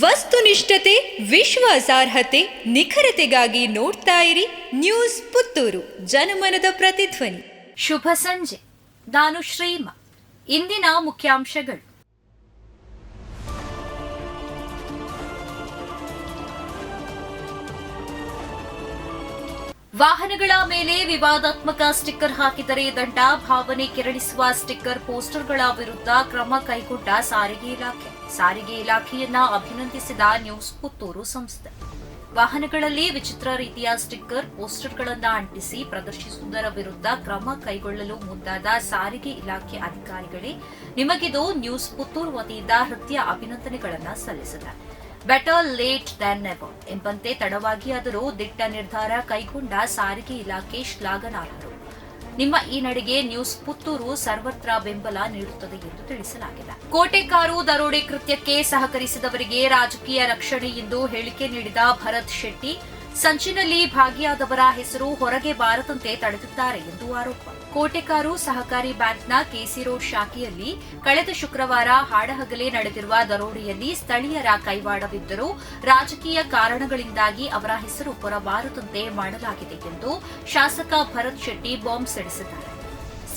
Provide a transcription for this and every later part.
ವಸ್ತುನಿಷ್ಠತೆ, ವಿಶ್ವಾಸಾರ್ಹತೆ, ನಿಖರತೆಗಾಗಿ ನೋಡ್ತಾ ಇರಿ ನ್ಯೂಸ್ ಪುತ್ತೂರು, ಜನಮನದ ಪ್ರತಿಧ್ವನಿ. ಶುಭ ಸಂಜೆ. ನಾನು ಶ್ರೀಮ. ಇಂದಿನ ಮುಖ್ಯಾಂಶಗಳು. ವಾಹನಗಳ ಮೇಲೆ ವಿವಾದಾತ್ಮಕ ಸ್ಟಿಕ್ಕರ್ ಹಾಕಿದರೆ ದಂಡ, ಭಾವನೆ ಕೆರಳಿಸುವ ಸ್ಟಿಕ್ಕರ್ ಪೋಸ್ಟರ್ಗಳ ವಿರುದ್ಧ ಕ್ರಮ ಕೈಗೊಂಡ ಸಾರಿಗೆ ಇಲಾಖೆ. ಸಾರಿಗೆ ಇಲಾಖೆಯನ್ನ ಅಭಿನಂದಿಸಿದ ನ್ಯೂಸ್ ಪುತ್ತೂರು ಸಂಸ್ಥೆ. ವಾಹನಗಳಲ್ಲಿ ವಿಚಿತ್ರ ರೀತಿಯ ಸ್ಟಿಕ್ಕರ್, ಪೋಸ್ಟರ್ಗಳನ್ನು ಅಂಟಿಸಿ ಪ್ರದರ್ಶಿಸುವುದರ ವಿರುದ್ಧ ಕ್ರಮ ಕೈಗೊಳ್ಳಲು ಮುಂದಾದ ಸಾರಿಗೆ ಇಲಾಖೆ ಅಧಿಕಾರಿಗಳೇ ನಿಮಗಿದು ನ್ಯೂಸ್ ಪುತ್ತೂರು ವತಿಯಿಂದ ಹೃದಯ ಅಭಿನಂದನೆಗಳನ್ನು ಸಲ್ಲಿಸಿದೆ. ಬೆಟರ್ ಲೇಟ್ ದನ್ ನೆವರ್ ಎಂಬಂತೆ ತಡವಾಗಿ ಆದರೂ ದಿಟ್ಟ ನಿರ್ಧಾರ ಕೈಗೊಂಡ ಸಾರಿಗೆ ಇಲಾಖೆ ಶ್ಲಾಘನಾರ್ಹರು ನಿಮ್ಮ ಈ ನಡೆಗೆ ನ್ಯೂಸ್ ಪುತ್ತೂರು ಸರ್ವತ್ರ ಬೆಂಬಲ ನೀಡುತ್ತದೆ ಎಂದು ತಿಳಿಸಲಾಗಿದೆ. ಕೋಟೆಕಾರು ದರೋಡೆ ಕೃತ್ಯಕ್ಕೆ ಸಹಕರಿಸಿದವರಿಗೆ ರಾಜಕೀಯ ರಕ್ಷಣೆ ಎಂದು ಹೇಳಿಕೆ ನೀಡಿದ ಭರತ್ ಶೆಟ್ಟಿ ಸಂಚಿನಲ್ಲಿ ಭಾಗಿಯಾದವರ ಹೆಸರು ಹೊರಗೆ ಬಾರದಂತೆ ತಡೆದಿದ್ದಾರೆ ಎಂದು ಆರೋಪ. ಕೋಟೆಕಾರು ಸಹಕಾರಿ ಬ್ಯಾಂಕ್ನ ಕೆಸಿ ರೋಡ್ ಶಾಖೆಯಲ್ಲಿ ಕಳೆದ ಶುಕ್ರವಾರ ಹಾಡಹಗಲೇ ನಡೆದಿರುವ ದರೋಡೆಯಲ್ಲಿ ಸ್ಥಳೀಯರ ಕೈವಾಡವಿದ್ದರೂ ರಾಜಕೀಯ ಕಾರಣಗಳಿಂದಾಗಿ ಅವರ ಹೆಸರು ಹೊರಬಾರದಂತೆ ಮಾಡಲಾಗಿದೆ ಎಂದು ಶಾಸಕ ಭರತ್ ಶೆಟ್ಟಿ ಬಾಂಬ್ ಸಿಡಿಸಿದ್ದಾರೆ.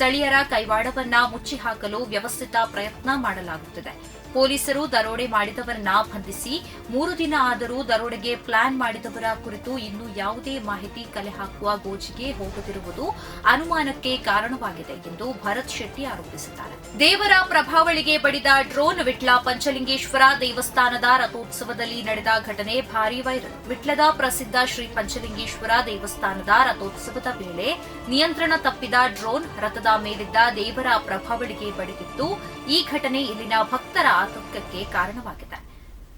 ಸ್ಥಳೀಯರ ಕೈವಾಡವನ್ನ ಮುಚ್ಚಿ ಹಾಕಲು ವ್ಯವಸ್ಥಿತ ಪ್ರಯತ್ನ ಮಾಡಲಾಗುತ್ತಿದೆ. ಪೊಲೀಸರು ದರೋಡೆ ಮಾಡಿದವರನ್ನ ಬಂಧಿಸಿ, ಮೂರು ದಿನ ಆದರೂ ದರೋಡೆಗೆ ಪ್ಲಾನ್ ಮಾಡಿದವರ ಕುರಿತು ಇನ್ನೂ ಯಾವುದೇ ಮಾಹಿತಿ ಕಲೆ ಹಾಕುವ ಗೋಜಿಗೆ ಹೋಗುತ್ತಿರುವುದು ಅನುಮಾನಕ್ಕೆ ಕಾರಣವಾಗಿದೆ ಎಂದು ಭರತ್ ಶೆಟ್ಟಿ ಆರೋಪಿಸಿದ್ದಾರೆ. ದೇವರ ಪ್ರಭಾವಳಿಗೆ ಬಡಿದ ಡ್ರೋನ್ ವಿಟ್ಲ ಪಂಚಲಿಂಗೇಶ್ವರ ದೇವಸ್ಥಾನದ ರಥೋತ್ಸವದಲ್ಲಿ ನಡೆದ ಘಟನೆ ಭಾರೀ ವೈರಲ್. ವಿಟ್ಲದ ಪ್ರಸಿದ್ಧ ಶ್ರೀ ಪಂಚಲಿಂಗೇಶ್ವರ ದೇವಸ್ಥಾನದ ರಥೋತ್ಸವದ ವೇಳೆ ನಿಯಂತ್ರಣ ತಪ್ಪಿದ ಡ್ರೋನ್ ರಥದ ಮೇಲಿದ್ದ ದೇವರ ಪ್ರಭಾವಳಿಗೆ ಬಡಿದಿದ್ದು ಈ ಘಟನೆ ಇಲ್ಲಿನ ಭಕ್ತರ ಆತಂಕಕ್ಕೆ ಕಾರಣವಾಗಿದೆ.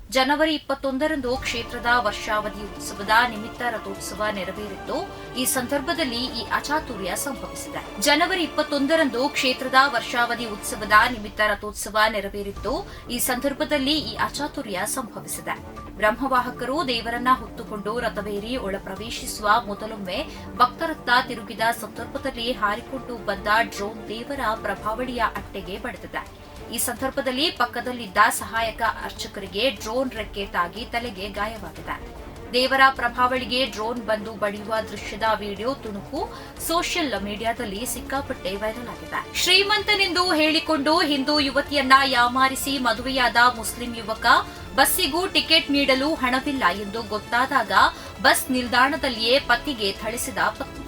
ಜನವರಿ ಇಪ್ಪತ್ತೊಂದರಂದು ಕ್ಷೇತ್ರದ ವರ್ಷಾವಧಿ ಉತ್ಸವದ ನಿಮಿತ್ತ ರಥೋತ್ಸವ ನೆರವೇರಿತ್ತು ಈ ಸಂದರ್ಭದಲ್ಲಿ ಈ ಅಚಾತುರ್ಯ ಸಂಭವಿಸಿದೆ. ಜನವರಿ ಇಪ್ಪತ್ತೊಂದರಂದು ಕ್ಷೇತ್ರದ ವರ್ಷಾವಧಿ ಉತ್ಸವದ ನಿಮಿತ್ತ ರಥೋತ್ಸವ ನೆರವೇರಿತ್ತು ಈ ಸಂದರ್ಭದಲ್ಲಿ ಈ ಅಚಾತುರ್ಯ ಸಂಭವಿಸಿದೆ. ಬ್ರಹ್ಮವಾಹಕರು ದೇವರನ್ನ ಹೊತ್ತುಕೊಂಡು ರಥವೇರಿ ಒಳ ಪ್ರವೇಶಿಸುವ ಮೊದಲೊಮ್ಮೆ ಭಕ್ತರತ್ತ ತಿರುಗಿದ ಸಂದರ್ಭದಲ್ಲಿ ಹಾರಿಕೊಂಡು ಬಂದ ಡ್ರೋನ್ ದೇವರ ಪ್ರಭಾವಳಿಯ ಅಟ್ಟೆಗೆ ಬಡಿದಿದೆ. ಈ ಸಂದರ್ಭದಲ್ಲಿ ಪಕ್ಕದಲ್ಲಿದ್ದ ಸಹಾಯಕ ಅರ್ಚಕರಿಗೆ ಡ್ರೋನ್ ರೆಕ್ಕೆ ತಾಗಿ ತಲೆಗೆ ಗಾಯವಾಗಿದೆ. ದೇವರ ಪ್ರಭಾವಳಿಗೆ ಡ್ರೋನ್ ಬಂದು ಬಡಿಯುವ ದೃಶ್ಯದ ವಿಡಿಯೋ ತುಣುಕು ಸೋಷಿಯಲ್ ಮೀಡಿಯಾದಲ್ಲಿ ಸಿಕ್ಕಾಪಟ್ಟೆ ವೈರಲ್ ಆಗಿದೆ. ಶ್ರೀಮಂತನೆಂದು ಹೇಳಿಕೊಂಡು ಹಿಂದೂ ಯುವತಿಯನ್ನ ಯಾಮಾರಿಸಿ ಮದುವೆಯಾದ ಮುಸ್ಲಿಂ ಯುವಕ ಬಸ್ಸಿಗೂ ಟಿಕೆಟ್ ನೀಡಲು ಹಣವಿಲ್ಲ ಎಂದು ಗೊತ್ತಾದಾಗ ಬಸ್ ನಿಲ್ದಾಣದಲ್ಲಿಯೇ ಪತಿಗೆ ಥಳಿಸಿದ ಪತ್ನಿ.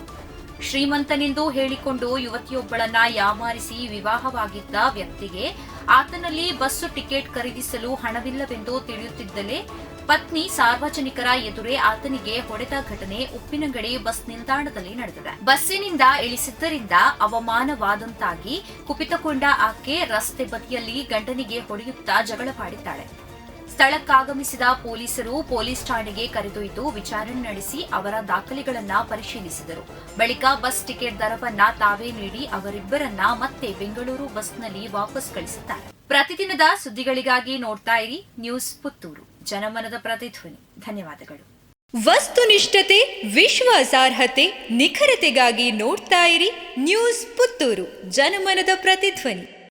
ಶ್ರೀಮಂತನೆಂದು ಹೇಳಿಕೊಂಡು ಯುವತಿಯೊಬ್ಬಳನ್ನ ಯಾಮಾರಿಸಿ ವಿವಾಹವಾಗಿದ್ದ ವ್ಯಕ್ತಿಗೆ ಆತನಲ್ಲಿ ಬಸ್ಸು ಟಿಕೆಟ್ ಖರೀದಿಸಲು ಹಣವಿಲ್ಲವೆಂದು ತಿಳಿಯುತ್ತಿದ್ದಲೇ ಪತ್ನಿ ಸಾರ್ವಜನಿಕರ ಎದುರೇ ಆತನಿಗೆ ಹೊಡೆದ ಘಟನೆ ಉಪ್ಪಿನಂಗಡಿ ಬಸ್ ನಿಲ್ದಾಣದಲ್ಲಿ ನಡೆದಿದೆ. ಬಸ್ಸಿನಿಂದ ಇಳಿಸಿದ್ದರಿಂದ ಅವಮಾನವಾದಂತಾಗಿ ಕುಪಿತಗೊಂಡ ಆಕೆ ರಸ್ತೆ ಬದಿಯಲ್ಲಿ ಗಂಡನಿಗೆ ಹೊಡೆಯುತ್ತಾ ಜಗಳವಾಡಿದ್ದಾಳೆ ಸ್ಥಳಕ್ಕಾಗಮಿಸಿದ ಪೊಲೀಸರು ಪೊಲೀಸ್ ಠಾಣೆಗೆ ಕರೆದೊಯ್ದು ವಿಚಾರಣೆ ನಡೆಸಿ ಅವರ ದಾಖಲೆಗಳನ್ನ ಪರಿಶೀಲಿಸಿದರು. ಬಳಿಕ ಬಸ್ ಟಿಕೆಟ್ ದರವನ್ನ ತಾವೇ ನೀಡಿ ಅವರಿಬ್ಬರನ್ನ ಮತ್ತೆ ಬೆಂಗಳೂರು ಬಸ್ನಲ್ಲಿ ವಾಪಸ್ ಕಳಿಸುತ್ತಾರೆ ಪ್ರತಿದಿನದ ಸುದ್ದಿಗಳಿಗಾಗಿ ನೋಡ್ತಾ ಇರಿ ನ್ಯೂಸ್ ಪುತ್ತೂರು. ಜನಮನದ ಪ್ರತಿಧ್ವನಿ. ಧನ್ಯವಾದಗಳು. ವಸ್ತುನಿಷ್ಠತೆ ವಿಶ್ವಾಸಾರ್ಹತೆ ನಿಖರತೆಗಾಗಿ ನೋಡ್ತಾ ಇರಿ ನ್ಯೂಸ್ ಪುತ್ತೂರು. ಜನಮನದ ಪ್ರತಿಧ್ವನಿ.